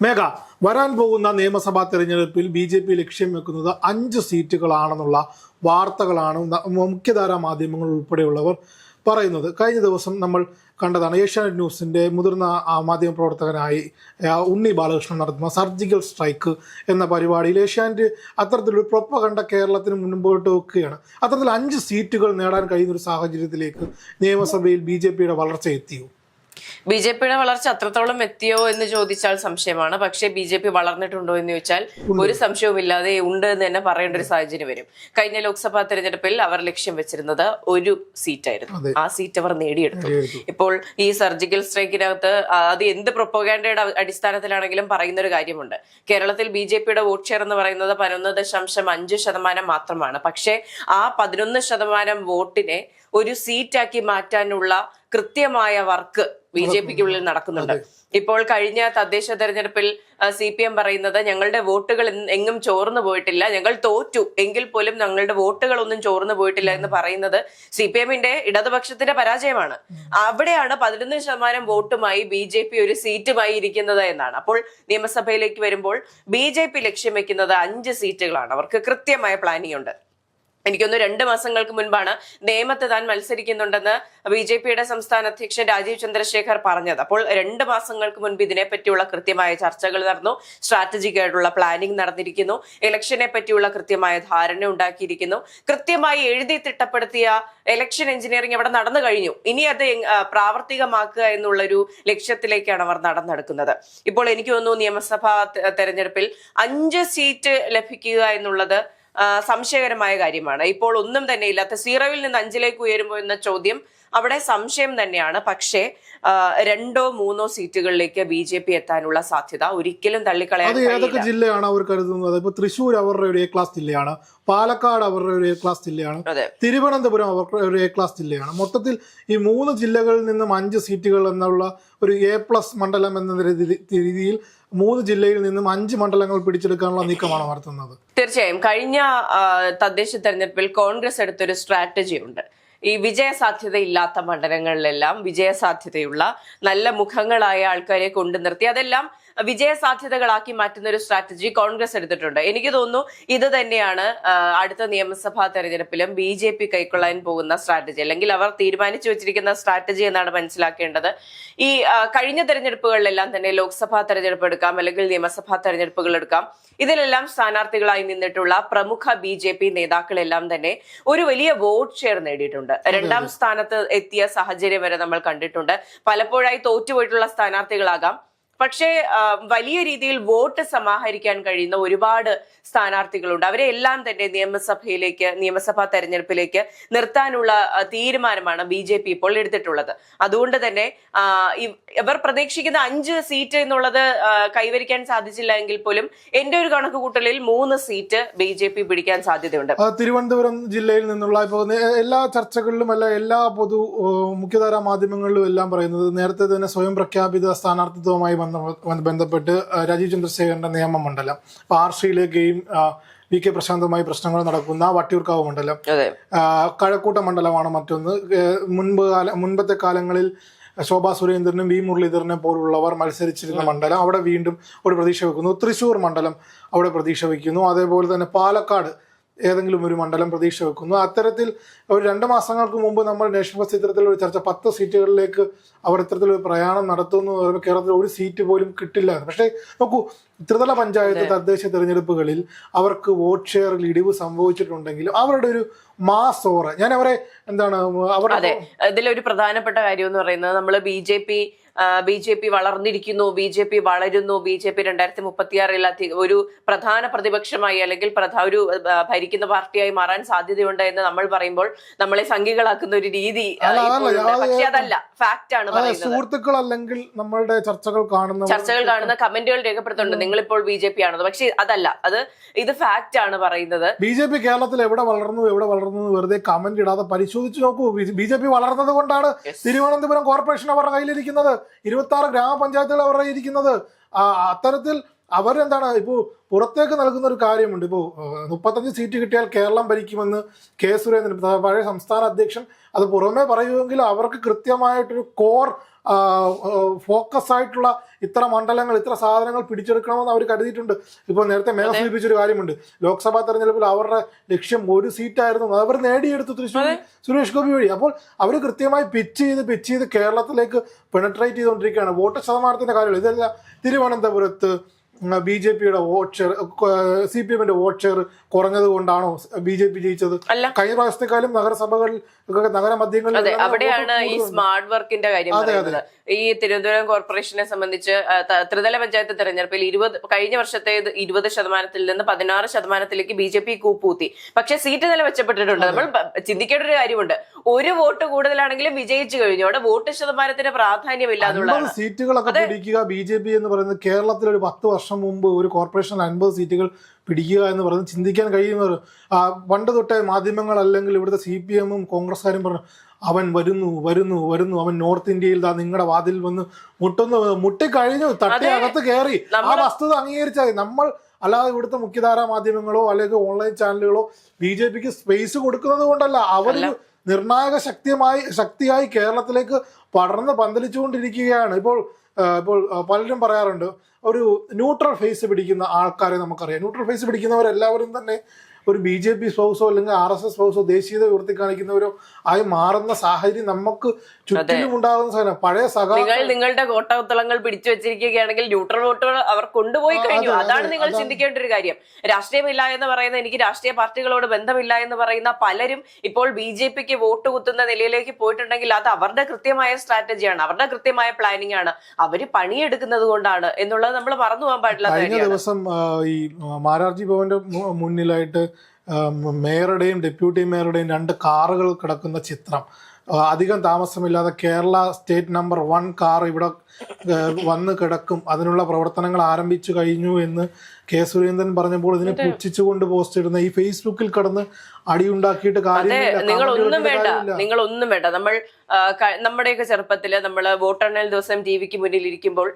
മേഘ വരാൻ പോകുന്ന നിയമസഭാ തെരഞ്ഞെടുപ്പിൽ ബി ജെ പി ലക്ഷ്യം വെക്കുന്നത് അഞ്ച് സീറ്റുകളാണെന്നുള്ള വാർത്തകളാണ് മുഖ്യധാരാ മാധ്യമങ്ങൾ ഉൾപ്പെടെയുള്ളവർ പറയുന്നത്. കഴിഞ്ഞ ദിവസം നമ്മൾ കണ്ടതാണ് ഏഷ്യാനെറ്റ് ന്യൂസിന്റെ മുതിർന്ന ആ, മാധ്യമ പ്രവർത്തകനായി ഉണ്ണി ബാലകൃഷ്ണൻ നടത്തുന്ന സർജിക്കൽ സ്ട്രൈക്ക് എന്ന പരിപാടിയിൽ ഏഷ്യാനെറ്റ് അത്തരത്തിലൊരു പ്രൊപ്പ കണ്ട കേരളത്തിന് മുൻപോട്ട് വെക്കുകയാണ് അത്തരത്തിൽ അഞ്ച് സീറ്റുകൾ നേടാൻ കഴിയുന്ന ഒരു സാഹചര്യത്തിലേക്ക് നിയമസഭയിൽ ബി വളർച്ച എത്തിയോ ബി ജെ പിയുടെ വളർച്ച അത്രത്തോളം എത്തിയോ എന്ന് ചോദിച്ചാൽ സംശയമാണ്. പക്ഷേ ബി ജെ പി വളർന്നിട്ടുണ്ടോ എന്ന് ചോദിച്ചാൽ ഒരു സംശയവുമില്ലാതെ ഉണ്ട് എന്ന് തന്നെ പറയേണ്ട ഒരു സാഹചര്യം വരും. കഴിഞ്ഞ ലോക്സഭാ തെരഞ്ഞെടുപ്പിൽ അവർ ലക്ഷ്യം വെച്ചിരുന്നത് ഒരു സീറ്റായിരുന്നു. ആ സീറ്റ് അവർ നേടിയെടുത്തു. ഇപ്പോൾ ഈ സർജിക്കൽ സ്ട്രൈക്കിനകത്ത് അത് എന്ത് പ്രൊപ്പോഗാൻഡയുടെ അടിസ്ഥാനത്തിലാണെങ്കിലും പറയുന്ന ഒരു കാര്യമുണ്ട്. കേരളത്തിൽ ബി ജെ പിയുടെ വോട്ട് ഷെയർ എന്ന് പറയുന്നത് പതിനൊന്ന് ദശാംശം അഞ്ച് ശതമാനം മാത്രമാണ്. പക്ഷേ ആ പതിനൊന്ന് ശതമാനം വോട്ടിനെ ഒരു സീറ്റാക്കി മാറ്റാനുള്ള കൃത്യമായ വർക്ക് ബി ജെ പിക്ക് ഉള്ളിൽ നടക്കുന്നുണ്ട്. ഇപ്പോൾ കഴിഞ്ഞ തദ്ദേശ തെരഞ്ഞെടുപ്പിൽ സി പി എം പറയുന്നത് ഞങ്ങളുടെ വോട്ടുകൾ എങ്ങും ചോർന്നു പോയിട്ടില്ല. ഞങ്ങൾ തോറ്റു. എങ്കിൽ പോലും ഞങ്ങളുടെ വോട്ടുകൾ ഒന്നും ചോർന്നു പോയിട്ടില്ല എന്ന് പറയുന്നത് സി പി എമ്മിന്റെ ഇടതുപക്ഷത്തിന്റെ പരാജയമാണ്. അവിടെയാണ് പതിനൊന്ന് ശതമാനം വോട്ടുമായി ബി ജെ പി ഒരു സീറ്റുമായി ഇരിക്കുന്നത് എന്നാണ്. അപ്പോൾ നിയമസഭയിലേക്ക് വരുമ്പോൾ ബി ജെ പി ലക്ഷ്യം വെക്കുന്നത് അഞ്ച് സീറ്റുകളാണ്. അവർക്ക് കൃത്യമായ പ്ലാനിംഗ് ഉണ്ട്. എനിക്കൊന്ന് രണ്ട് മാസങ്ങൾക്ക് മുൻപാണ് നേമത്ത് താൻ മത്സരിക്കുന്നുണ്ടെന്ന് ബി ജെ പിയുടെ സംസ്ഥാന അധ്യക്ഷൻ രാജീവ് ചന്ദ്രശേഖർ പറഞ്ഞത്. അപ്പോൾ രണ്ട് മാസങ്ങൾക്ക് മുൻപ് ഇതിനെപ്പറ്റിയുള്ള കൃത്യമായ ചർച്ചകൾ നടന്നു. സ്ട്രാറ്റജിക് ആയിട്ടുള്ള പ്ലാനിംഗ് നടന്നിരിക്കുന്നു. ഇലക്ഷനെ പറ്റിയുള്ള കൃത്യമായ ധാരണ ഉണ്ടാക്കിയിരിക്കുന്നു. കൃത്യമായി എഴുതി തിട്ടപ്പെടുത്തിയ ഇലക്ഷൻ എഞ്ചിനീയറിംഗ് അവിടെ നടന്നു കഴിഞ്ഞു. ഇനി അത് പ്രാവർത്തികമാക്കുക എന്നുള്ളൊരു ലക്ഷ്യത്തിലേക്കാണ് അവർ നടന്നെടുക്കുന്നത്. ഇപ്പോൾ എനിക്ക് തോന്നുന്നു നിയമസഭാ തെരഞ്ഞെടുപ്പിൽ അഞ്ച് സീറ്റ് ലഭിക്കുക എന്നുള്ളത് സംശയകരമായ കാര്യമാണ്. ഇപ്പോൾ ഒന്നും തന്നെ ഇല്ലാത്ത സീറോയിൽ നിന്ന് അഞ്ചിലേക്ക് ഉയരുമോ എന്ന ചോദ്യം അവിടെ സംശയം തന്നെയാണ്. പക്ഷേ രണ്ടോ മൂന്നോ സീറ്റുകളിലേക്ക് ബി ജെ പി എത്താനുള്ള സാധ്യത ഒരിക്കലും തള്ളിക്കളയാൻ ഏതൊക്കെ ജില്ലയാണ് അവർ കരുതുന്നത്? ഇപ്പൊ തൃശ്ശൂർ അവരുടെ ഒരു എ ക്ലാസ് ജില്ലയാണ്. പാലക്കാട് അവരുടെ ഒരു എ ക്ലാസ് ജില്ലയാണ്. തിരുവനന്തപുരം അവരുടെ ഒരു എ ക്ലാസ് ജില്ലയാണ്. മൊത്തത്തിൽ ഈ മൂന്ന് ജില്ലകളിൽ നിന്നും അഞ്ച് സീറ്റുകൾ എന്നുള്ള ഒരു എ പ്ലസ് മണ്ഡലം എന്ന രീതിയിൽ മൂന്ന് ജില്ലയിൽ നിന്നും അഞ്ച് മണ്ഡലങ്ങൾ പിടിച്ചെടുക്കാനുള്ള നീക്കമാണ് നടത്തുന്നത്. തീർച്ചയായും. കഴിഞ്ഞ തദ്ദേശ തെരഞ്ഞെടുപ്പിൽ കോൺഗ്രസ് എടുത്തൊരു സ്ട്രാറ്റജി ഉണ്ട് ഈ വിജയസാധ്യതയില്ലാത്ത മണ്ഡലങ്ങളിലെല്ലാം വിജയസാധ്യതയുള്ള നല്ല മുഖങ്ങളായ ആൾക്കാരെ കൊണ്ടു നിർത്തി. അതെല്ലാം വിജയ സാധ്യതകളാക്കി മാറ്റുന്ന ഒരു സ്ട്രാറ്റജി കോൺഗ്രസ് എടുത്തിട്ടുണ്ട്. എനിക്ക് തോന്നുന്നു ഇത് തന്നെയാണ് അടുത്ത നിയമസഭാ തെരഞ്ഞെടുപ്പിലും ബി ജെ പി കൈക്കൊള്ളാൻ പോകുന്ന സ്ട്രാറ്റജി അല്ലെങ്കിൽ അവർ തീരുമാനിച്ചു വെച്ചിരിക്കുന്ന സ്ട്രാറ്റജി എന്നാണ് മനസ്സിലാക്കേണ്ടത്. ഈ കഴിഞ്ഞ തെരഞ്ഞെടുപ്പുകളിലെല്ലാം തന്നെ ലോക്സഭാ തെരഞ്ഞെടുപ്പ് എടുക്കാം അല്ലെങ്കിൽ നിയമസഭാ തെരഞ്ഞെടുപ്പുകൾ എടുക്കാം. ഇതിലെല്ലാം സ്ഥാനാർത്ഥികളായി നിന്നിട്ടുള്ള പ്രമുഖ ബി ജെ പി നേതാക്കളെല്ലാം തന്നെ ഒരു വലിയ വോട്ട് ഷെയർ നേടിയിട്ടുണ്ട്. രണ്ടാം സ്ഥാനത്ത് എത്തിയ സാഹചര്യം വരെ നമ്മൾ കണ്ടിട്ടുണ്ട്. പലപ്പോഴായി തോറ്റുപോയിട്ടുള്ള സ്ഥാനാർത്ഥികളാകാം. പക്ഷേ വലിയ രീതിയിൽ വോട്ട് സമാഹരിക്കാൻ കഴിയുന്ന ഒരുപാട് സ്ഥാനാർത്ഥികളുണ്ട്. അവരെ എല്ലാം തന്നെ നിയമസഭയിലേക്ക് നിയമസഭാ തെരഞ്ഞെടുപ്പിലേക്ക് നിർത്താനുള്ള തീരുമാനമാണ് ബി ജെ പി ഇപ്പോൾ എടുത്തിട്ടുള്ളത്. അതുകൊണ്ട് തന്നെ ഇവർ പ്രതീക്ഷിക്കുന്ന അഞ്ച് സീറ്റ് എന്നുള്ളത് കൈവരിക്കാൻ സാധിച്ചില്ല എങ്കിൽ പോലും എന്റെ ഒരു കണക്ക് കൂട്ടലിൽ മൂന്ന് സീറ്റ് ബി ജെ പി പിടിക്കാൻ സാധ്യതയുണ്ട്. തിരുവനന്തപുരം ജില്ലയിൽ നിന്നുള്ള ഇപ്പോൾ എല്ലാ ചർച്ചകളിലും അല്ല എല്ലാ പൊതു മുഖ്യധാരാ മാധ്യമങ്ങളിലും എല്ലാം പറയുന്നത് നേരത്തെ തന്നെ സ്വയം പ്രഖ്യാപിത സ്ഥാനാർത്ഥിത്വവുമായി ബന്ധ- ബന്ധപ്പെട്ട് രാജീവ് ചന്ദ്രശേഖരന്റെ നിയമം നിയമമണ്ഡലം അപ്പൊ ഗെയിം വി കെ പ്രശാന്തുമായി പ്രശ്നങ്ങൾ നടക്കുന്ന വട്ടിയൂർക്കാവ് മണ്ഡലം കഴക്കൂട്ട മണ്ഡലമാണ് മറ്റൊന്ന്. മുൻപ് കാല മുൻപത്തെ കാലങ്ങളിൽ ശോഭാ സുരേന്ദ്രനും വി മുരളീധരനെ പോലുള്ളവർ മത്സരിച്ചിരുന്ന മണ്ഡലം അവിടെ വീണ്ടും ഒരു പ്രതീക്ഷ വെക്കുന്നു. തൃശൂർ മണ്ഡലം അവിടെ പ്രതീക്ഷ വയ്ക്കുന്നു അതേപോലെ തന്നെ പാലക്കാട് ഏതെങ്കിലും ഒരു മണ്ഡലം പ്രതീക്ഷ വെക്കുന്നു. അത്തരത്തിൽ ഒരു രണ്ട് മാസങ്ങൾക്ക് മുമ്പ് നമ്മൾ നാഷണൽ ഫസ്റ്റ് ഇത്തരത്തിൽ ഒരു ചർച്ച പത്ത് സീറ്റുകളിലേക്ക് അവർ ഇത്തരത്തിലൊരു പ്രയാണം നടത്തുന്നു പറയുമ്പോൾ കേരളത്തിൽ ഒരു സീറ്റ് പോലും കിട്ടില്ല പക്ഷേ നോക്കൂ ത്രിതല പഞ്ചായത്ത് തദ്ദേശ തെരഞ്ഞെടുപ്പുകളിൽ അവർക്ക് വോട്ട് ഷെയറിൽ ഇടിവ് സംഭവിച്ചിട്ടുണ്ടെങ്കിലും അവരുടെ ഒരു മാസ് ഓറ. ഞാൻ അവരെ എന്താണ് അവരുടെ അതെ. ഇതിലൊരു പ്രധാനപ്പെട്ട കാര്യം എന്ന് പറയുന്നത് നമ്മൾ B J P B J P വളർന്നിരിക്കുന്നു B J P വളരുന്നു ബി ജെ പി രണ്ടായിരത്തി മുപ്പത്തിയാറിൽ ഒരു പ്രധാന പ്രതിപക്ഷമായി അല്ലെങ്കിൽ പ്രധാ ഒരു ഭരിക്കുന്ന പാർട്ടിയായി മാറാൻ സാധ്യതയുണ്ട് എന്ന് നമ്മൾ പറയുമ്പോൾ നമ്മളെ സംഘികളാക്കുന്ന ഒരു രീതി പക്ഷെ അതല്ല ഫാക്റ്റ് ആണ് സുഹൃത്തുക്കൾ അല്ലെങ്കിൽ നമ്മളുടെ ചർച്ചകൾ കാണുന്ന ചർച്ചകൾ കാണുന്ന കമന്റുകൾ രേഖപ്പെടുത്തുന്നുണ്ട്. നിങ്ങളിപ്പോൾ ബി ജെ പി ആണെന്ന്. പക്ഷെ അതല്ല അത് ഇത് ഫാക്റ്റ് ആണ് പറയുന്നത്. ബി ജെ പി കേരളത്തിൽ എവിടെ വളർന്നു എവിടെ വളർന്നു വെറുതെ കമന്റ് ഇടാതെ പരിശോധിച്ച് നോക്കൂ. ബി ജെ പി വളർന്നത് കൊണ്ടാണ് തിരുവനന്തപുരം കോർപ്പറേഷൻ അവരുടെ കയ്യിലിരിക്കുന്നത്. ഇരുപത്തി ആറ് ഗ്രാമപഞ്ചായത്തുകൾ അവരുടെ ഇരിക്കുന്നത്. അത്തരത്തിൽ അവരെന്താണ് ഇപ്പോൾ പുറത്തേക്ക് നൽകുന്ന ഒരു കാര്യമുണ്ട് ഇപ്പോൾ മുപ്പത്തഞ്ച് സീറ്റ് കിട്ടിയാൽ കേരളം ഭരിക്കുമെന്ന് കെ സുരേന്ദ്രൻ പഴയ സംസ്ഥാന അധ്യക്ഷൻ അത് പുറമേ പറയുമെങ്കിലും അവർക്ക് കൃത്യമായിട്ടൊരു കോർ ഫോക്കസ് ആയിട്ടുള്ള ഇത്ര മണ്ഡലങ്ങൾ ഇത്ര സാധനങ്ങൾ പിടിച്ചെടുക്കണമെന്ന് അവർ കരുതിയിട്ടുണ്ട്. ഇപ്പോൾ നേരത്തെ മേഘ സൂചിപ്പിച്ചൊരു കാര്യമുണ്ട്. ലോക്സഭാ തെരഞ്ഞെടുപ്പിൽ അവരുടെ ലക്ഷ്യം ഒരു സീറ്റായിരുന്നു. അവർ നേടിയെടുത്തു തൃശ്ശൂർ സുരേഷ് ഗോപി വഴി. അപ്പോൾ അവർ കൃത്യമായി പിച്ച് ചെയ്ത് പിച്ച് ചെയ്ത് കേരളത്തിലേക്ക് പെനട്രേറ്റ് ചെയ്തുകൊണ്ടിരിക്കുകയാണ്. വോട്ട് ശതമാനത്തിന്റെ കാര്യങ്ങൾ ഇതല്ല തിരുവനന്തപുരത്ത് ബി ജെ പിയുടെ വോട്ട് ഷെയർ സി പി എമ്മിന്റെ വോട്ട് ഷെയർ കുറഞ്ഞത് കൊണ്ടാണോ ബി ജെ പി ജയിച്ചത്? അല്ല. കഴിഞ്ഞ പ്രാവശ്യത്തെക്കാളും നഗരസഭകളിൽ നഗരമധ്യങ്ങളിൽ അവിടെയാണ് ഈ സ്മാർട്ട് വർക്കിന്റെ കാര്യം പറയുന്നത്. ഈ തിരുവനന്തപുരം കോർപ്പറേഷനെ സംബന്ധിച്ച് ത്രിതല പഞ്ചായത്ത് തെരഞ്ഞെടുപ്പിൽ ഇരുപത് കഴിഞ്ഞ വർഷത്തെ ഇരുപത് ശതമാനത്തിൽ നിന്ന് പതിനാറ് ശതമാനത്തിലേക്ക് ബി ജെ പി കൂപ്പൂത്തി പക്ഷെ സീറ്റ് നില മെച്ചപ്പെട്ടിട്ടുണ്ട്. നമ്മൾ ചിന്തിക്കേണ്ട ഒരു കാര്യമുണ്ട്. ഒരു വോട്ട് കൂടുതലാണെങ്കിലും വിജയിച്ചു കഴിഞ്ഞു. അവിടെ വോട്ട് ശതമാനത്തിന് പ്രാധാന്യമില്ല എന്നുള്ളതാണ്. സീറ്റുകളൊക്കെ പിടിക്കുക ബി ജെ പി എന്ന് പറയുന്നത് കേരളത്തിൽ ഒരു പത്ത് വർഷം മുമ്പ് ഒരു കോർപ്പറേഷനിൽ അൻപത് സീറ്റുകൾ പിടിക്കുക എന്ന് പറഞ്ഞ് ചിന്തിക്കാൻ കഴിയുന്നവർ ആ, പണ്ട് തൊട്ടേ മാധ്യമങ്ങൾ അല്ലെങ്കിൽ ഇവിടുത്തെ സി പി എമ്മും കോൺഗ്രസ്സുകാരും പറഞ്ഞു അവൻ വരുന്നു വരുന്നു വരുന്നു അവൻ നോർത്ത് ഇന്ത്യയിൽ ദാ നിങ്ങളുടെ വാതിൽ വന്ന് മുട്ടുന്നു മുട്ടിക്കഴിഞ്ഞു തട്ടി അതെ. അകത്ത് കയറി ആ വസ്തുത അംഗീകരിച്ചാൽ നമ്മൾ അല്ലാതെ ഇവിടുത്തെ മുഖ്യധാരാ മാധ്യമങ്ങളോ അല്ലെങ്കിൽ ഓൺലൈൻ ചാനലുകളോ ബി ജെ പിക്ക് സ്പേസ് കൊടുക്കുന്നത് കൊണ്ടല്ല. അവരൊരു നിർണായക ശക്തിയുമായി ശക്തിയായി കേരളത്തിലേക്ക് പടർന്ന് പന്തലിച്ചുകൊണ്ടിരിക്കുകയാണ്. ഇപ്പോൾ ഇപ്പോൾ പലരും പറയാറുണ്ട് ഒരു ന്യൂട്രൽ ഫേസ് പിടിക്കുന്ന ആൾക്കാരെ നമുക്കറിയാം. ന്യൂട്രൽ ഫേസ് പിടിക്കുന്നവരെല്ലാവരും തന്നെ ഒരു ബി ജെ പി സ്പൗസോ അല്ലെങ്കിൽ ആർ എസ് എസ് സ്പൗസോ ദേശീയത ഉയർത്തി കാണിക്കുന്നവരോ ആയി മാറുന്ന സാഹചര്യം നമുക്ക് ചുറ്റിലും ഉണ്ടാകുന്ന സാധനം. പഴയ സഖാ നിങ്ങൾ നിങ്ങളുടെ കോട്ടകുത്തളങ്ങൾ പിടിച്ചു വെച്ചിരിക്കുകയാണെങ്കിൽ ന്യൂട്രൽ വോട്ടുകൾ അവർ കൊണ്ടുപോയി കഴിഞ്ഞു. അതാണ് നിങ്ങൾ ചിന്തിക്കേണ്ട ഒരു കാര്യം. രാഷ്ട്രീയമില്ല എന്ന് പറയുന്ന എനിക്ക് രാഷ്ട്രീയ പാർട്ടികളോട് ബന്ധമില്ല എന്ന് പറയുന്ന പലരും ഇപ്പോൾ ബി ജെ പിക്ക് വോട്ട് കുത്തുന്ന നിലയിലേക്ക് പോയിട്ടുണ്ടെങ്കിൽ അത് അവരുടെ കൃത്യമായ സ്ട്രാറ്റജിയാണ് അവരുടെ കൃത്യമായ പ്ലാനിംഗ് ആണ്. അവർ പണിയെടുക്കുന്നത് കൊണ്ടാണ് എന്നുള്ളത് നമ്മൾ മറന്നു പോകാൻ പാടില്ല കഴിഞ്ഞ ദിവസം ഈ മാരാർജി ഭവന്റെ മുന്നിലായിട്ട് മേയറുടെയും ഡെപ്യൂട്ടി മേയറുടെയും രണ്ട് കാറുകൾ കിടക്കുന്ന ചിത്രം. അധികം താമസമില്ലാതെ Kerala state number one car ഇവിടെ വന്ന് കിടക്കും. അതിനുള്ള പ്രവർത്തനങ്ങൾ ആരംഭിച്ചു കഴിഞ്ഞു എന്ന് കെ സുരേന്ദ്രൻ പറഞ്ഞപ്പോൾ ഇതിനെ പുച്ഛിച്ചുകൊണ്ട് പോസ്റ്റ് ഇടുന്ന ഈ ഫേസ്ബുക്കിൽ കടന്ന് അടിയുണ്ടാക്കിയിട്ട് കാര്യമില്ല നിങ്ങൾ ഒന്നും വേണ്ട. നിങ്ങൾ ഒന്നും വേണ്ട. നമ്മൾ നമ്മുടെയൊക്കെ ചെറുപ്പത്തിൽ നമ്മൾ വോട്ടെണ്ണൽ ദിവസം ടി വിക്ക് മുന്നിൽ ഇരിക്കുമ്പോൾ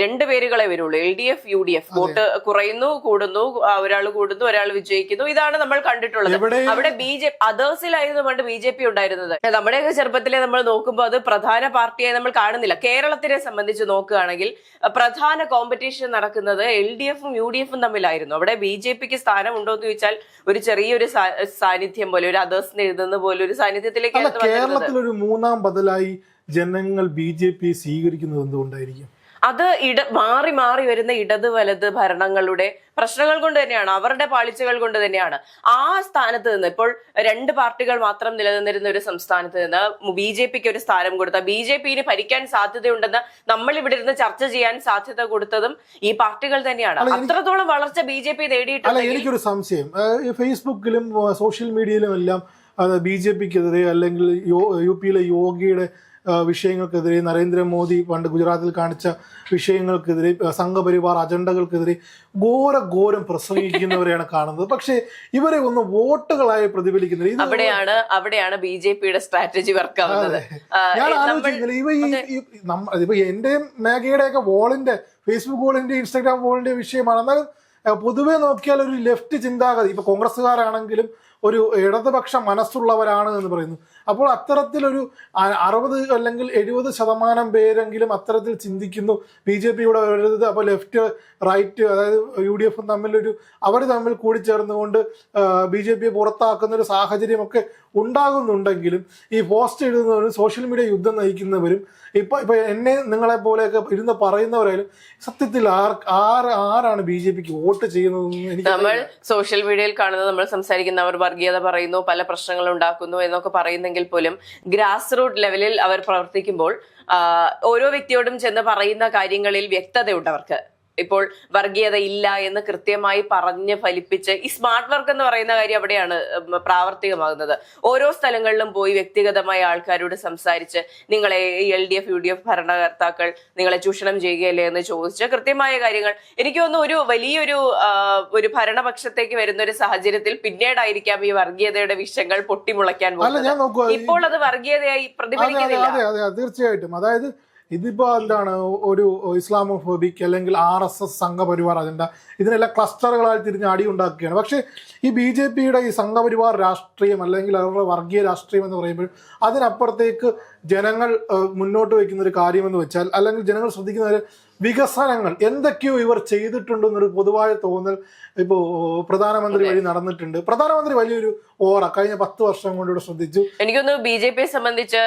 രണ്ട് പേരുകളെ വരുള്ളൂ. L D F U D F vote കുറയുന്നു കൂടുന്നു ഒരാൾ കൂടുന്നു ഒരാൾ വിജയിക്കുന്നു. ഇതാണ് നമ്മൾ കണ്ടിട്ടുള്ളത്. അവിടെ ബി ജെ അതേഴ്സിലായിരുന്നു പണ്ട് ബി ജെ പി ഉണ്ടായിരുന്നത്. നമ്മുടെയൊക്കെ ചെറുപ്പത്തിലെ നമ്മൾ നോക്കുമ്പോൾ അത് പ്രധാന പാർട്ടിയായി നമ്മൾ കാണുന്നില്ല. കേരളത്തിനെ സംബന്ധിച്ച് നോക്കുകയാണെങ്കിൽ പ്രധാന കോമ്പറ്റീഷൻ നടക്കുന്നത് എൽ ഡി എഫും യു ഡി എഫും തമ്മിലായിരുന്നു. അവിടെ ബി ജെ പിക്ക് സ്ഥാനം ഉണ്ടോ എന്ന് ചോദിച്ചാൽ ഒരു ചെറിയൊരു സാന്നിധ്യം പോലെ ഒരു അതേഴ്സിന് എഴുതുന്ന പോലെ ഒരു സാന്നിധ്യത്തിലേക്ക് കേരളത്തിൽ ഒരു മൂന്നാം ബദലായി ജനങ്ങൾ ബി ജെ പി സ്വീകരിക്കുന്നത് എന്തുകൊണ്ടായിരിക്കും? അത് ഇട മാറി മാറി വരുന്ന ഇടത് വലത് ഭരണങ്ങളുടെ പ്രശ്നങ്ങൾ കൊണ്ട് തന്നെയാണ് അവരുടെ പാളിച്ചകൾ കൊണ്ട് തന്നെയാണ്. ആ സ്ഥാനത്ത് നിന്ന് ഇപ്പോൾ രണ്ട് പാർട്ടികൾ മാത്രം നിലനിന്നിരുന്ന ഒരു സംസ്ഥാനത്ത് നിന്ന് ബി ജെ പിക്ക് ഒരു സ്ഥാനം കൊടുത്ത ബി ജെ പിന് ഭരിക്കാൻ സാധ്യതയുണ്ടെന്ന് നമ്മൾ ഇവിടെ ഇരുന്ന് ചർച്ച ചെയ്യാൻ സാധ്യത കൊടുത്തതും ഈ പാർട്ടികൾ തന്നെയാണ്. അത്രത്തോളം വളർച്ച ബി ജെ പി അല്ല നേടിയിട്ടുണ്ടെങ്കിൽ എനിക്കൊരു സംശയം. ഫേസ്ബുക്കിലും സോഷ്യൽ മീഡിയയിലും എല്ലാം ബി ജെ പിക്കെതിരെ അല്ലെങ്കിൽ യോ- പിയിലെ യോഗിയുടെ വിഷയങ്ങൾക്കെതിരെ നരേന്ദ്രമോദി പണ്ട് ഗുജറാത്തിൽ കാണിച്ച വിഷയങ്ങൾക്കെതിരെ സംഘപരിവാർ അജണ്ടകൾക്കെതിരെ ഘോര ഘോരം പ്രസംഗിക്കുന്നവരെയാണ് കാണുന്നത്. പക്ഷേ ഇവരെ ഒന്ന് വോട്ടുകളായി പ്രതിഫലിക്കുന്നത് അവിടെയാണ് അവിടെയാണ് ബി ജെ പിയുടെ സ്ട്രാറ്റജി വർക്ക് ആവുന്നത്. ഞാൻ ആലോചിക്കുന്നില്ല. ഇവ ഈ ഇപ്പൊ എന്റെയും മേഘയുടെ ഒക്കെ വോളിന്റെ ഫേസ്ബുക്ക് വോളിന്റെ ഇൻസ്റ്റാഗ്രാം വോളിന്റെ വിഷയമാണ്. എന്നാൽ പൊതുവെ നോക്കിയാൽ ഒരു ലെഫ്റ്റ് ചിന്താഗതി ഇപ്പൊ കോൺഗ്രസ്സുകാരാണെങ്കിലും ഒരു ഇടതുപക്ഷ മനസ്സുള്ളവരാണ് എന്ന് പറയുന്നു. അപ്പോൾ അത്തരത്തിലൊരു അറുപത് അല്ലെങ്കിൽ എഴുപത് ശതമാനം പേരെങ്കിലും അത്തരത്തിൽ ചിന്തിക്കുന്നു. ബി ജെ പിയുടെ ഒരിത് അപ്പോൾ ലെഫ്റ്റ് റൈറ്റ് അതായത് യു ഡി എഫും തമ്മിലൊരു അവർ തമ്മിൽ കൂടിച്ചേർന്നുകൊണ്ട് ബി ജെ പിയെ പുറത്താക്കുന്ന ഒരു സാഹചര്യമൊക്കെ ഉണ്ടാകുന്നുണ്ടെങ്കിലും ഈ പോസ്റ്റ് എഴുതുന്നവരും സോഷ്യൽ മീഡിയ യുദ്ധം നയിക്കുന്നവരും ഇപ്പൊ ഇപ്പൊ എന്നെ നിങ്ങളെ പോലെയൊക്കെ ഇരുന്ന് പറയുന്നവരായാലും സത്യത്തിൽ ആർ ആര് ആരാണ് ബി ജെ പിക്ക് വോട്ട് ചെയ്യുന്നത് നമ്മൾ സോഷ്യൽ മീഡിയയിൽ കാണുന്നത് നമ്മൾ സംസാരിക്കുന്നവർ വർഗീയത പറയുന്നു പല പ്രശ്നങ്ങൾ ഉണ്ടാക്കുന്നു എന്നൊക്കെ പറയുന്നെങ്കിൽ പോലും ഗ്രാസ് റൂട്ട് ലെവലിൽ അവർ പ്രവർത്തിക്കുമ്പോൾ ഓരോ വ്യക്തിയോടും ചെന്ന് പറയുന്ന കാര്യങ്ങളിൽ വ്യക്തതയുണ്ട് അവർക്ക്. ഇപ്പോൾ വർഗീയത ഇല്ല എന്ന് കൃത്യമായി പറഞ്ഞ് ഫലിപ്പിച്ച് ഈ സ്മാർട്ട് വർക്ക് എന്ന് പറയുന്ന കാര്യം അവിടെയാണ് പ്രാവർത്തികമാകുന്നത്. ഓരോ സ്ഥലങ്ങളിലും പോയി വ്യക്തിഗതമായ ആൾക്കാരോട് സംസാരിച്ച് നിങ്ങളെ L D F U D F ഭരണകർത്താക്കൾ നിങ്ങളെ ചൂഷണം ചെയ്യുകയല്ലേ എന്ന് ചോദിച്ച് കൃത്യമായ കാര്യങ്ങൾ. എനിക്ക് തോന്നുന്നു ഒരു വലിയൊരു ഒരു ഭരണപക്ഷത്തേക്ക് വരുന്ന ഒരു സാഹചര്യത്തിൽ പിന്നീടായിരിക്കാം ഈ വർഗീയതയുടെ വിഷയങ്ങൾ പൊട്ടിമുളയ്ക്കാൻ പോകുന്നത്. ഇപ്പോൾ അത് വർഗീയതയായി പ്രതിഫലിക്കുന്നില്ല. തീർച്ചയായിട്ടും. അതായത് ഇതിപ്പോ എന്താണ് ഒരു ഇസ്ലാമോഫോബിക് അല്ലെങ്കിൽ R S S Sangh Parivar agenda ഇതിനെല്ലാം ക്ലസ്റ്ററുകളായി തിരിഞ്ഞ് അടി ഉണ്ടാക്കുകയാണ്. പക്ഷേ ഈ ബി ജെ പിയുടെ ഈ സംഘപരിവാർ രാഷ്ട്രീയം അല്ലെങ്കിൽ അവരുടെ വർഗീയ രാഷ്ട്രീയം എന്ന് പറയുമ്പോൾ അതിനപ്പുറത്തേക്ക് ജനങ്ങൾ മുന്നോട്ട് വയ്ക്കുന്ന ഒരു കാര്യമെന്ന് വെച്ചാൽ അല്ലെങ്കിൽ ജനങ്ങൾ ശ്രദ്ധിക്കുന്ന ഒരു വികസനങ്ങൾ. എന്തൊക്കെയോ ഇവർ ചെയ്തിട്ടുണ്ടെന്നൊരു പൊതുവായ തോന്നൽ ഇപ്പോൾ പ്രധാനമന്ത്രി വഴി നടന്നിട്ടുണ്ട്. പ്രധാനമന്ത്രി വലിയൊരു ഓറ കഴിഞ്ഞ പത്ത് വർഷം കൊണ്ട് ഇവിടെ ശ്രദ്ധിച്ചു. എനിക്കൊന്ന് ബി ജെ പിയെ സംബന്ധിച്ച്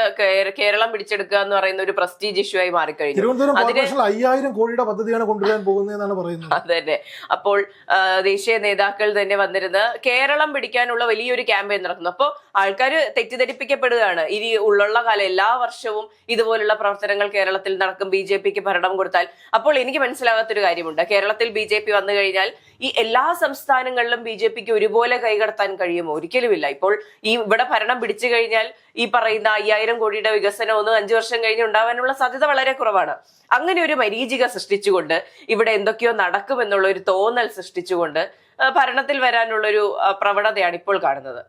കേരളം പിടിച്ചെടുക്കുക എന്ന് പറയുന്ന ഒരു പ്രസ്റ്റീജ് ഇഷ്യൂ ആയി മാറിക്കഴിഞ്ഞു. തിരുവനന്തപുരം കോർപ്പറേഷനിൽ അയ്യായിരം കോടിയുടെ പദ്ധതിയാണ് കൊണ്ടുവരാൻ പോകുന്നതെന്നാണ് പറയുന്നത്. അതന്നെ. അപ്പോൾ ദേശീയ നേതാക്കൾ തന്നെ വന്നിരുന്ന് കേരളം പിടിക്കാനുള്ള വലിയൊരു ക്യാമ്പയിൻ നടക്കുന്നു അപ്പോൾ ആൾക്കാർ തെറ്റിദ്ധരിപ്പിക്കപ്പെടുകയാണ്. ഇനി ഉള്ള കാലം എല്ലാ വർഷവും ഇതുപോലുള്ള പ്രവർത്തനങ്ങൾ കേരളത്തിൽ നടക്കും. ബി ജെ പിക്ക് ഭരണം കൊടുത്താൽ. അപ്പോൾ എനിക്ക് മനസ്സിലാകാത്തൊരു കാര്യമുണ്ട്. കേരളത്തിൽ ബി ജെ പി വന്നു കഴിഞ്ഞാൽ ഈ എല്ലാ സംസ്ഥാനങ്ങളിലും ബി ജെ പിക്ക് ഒരുപോലെ കൈകടത്താൻ കഴിയുമോ? ഒരിക്കലുമില്ല. ഇപ്പോൾ ഈ ഇവിടെ ഭരണം പിടിച്ചു കഴിഞ്ഞാൽ ഈ പറയുന്ന അയ്യായിരം കോടിയുടെ വികസനം ഒന്ന് അഞ്ചു വർഷം കഴിഞ്ഞ് ഉണ്ടാവാനുള്ള സാധ്യത വളരെ കുറവാണ്. അങ്ങനെ ഒരു മരീചിക സൃഷ്ടിച്ചുകൊണ്ട് ഇവിടെ എന്തൊക്കെയോ നടക്കുമെന്നുള്ള ഒരു തോന്നൽ സൃഷ്ടിച്ചുകൊണ്ട് ഭരണത്തിൽ വരാനുള്ളൊരു പ്രവണതയാണ് ഇപ്പോൾ കാണുന്നത്.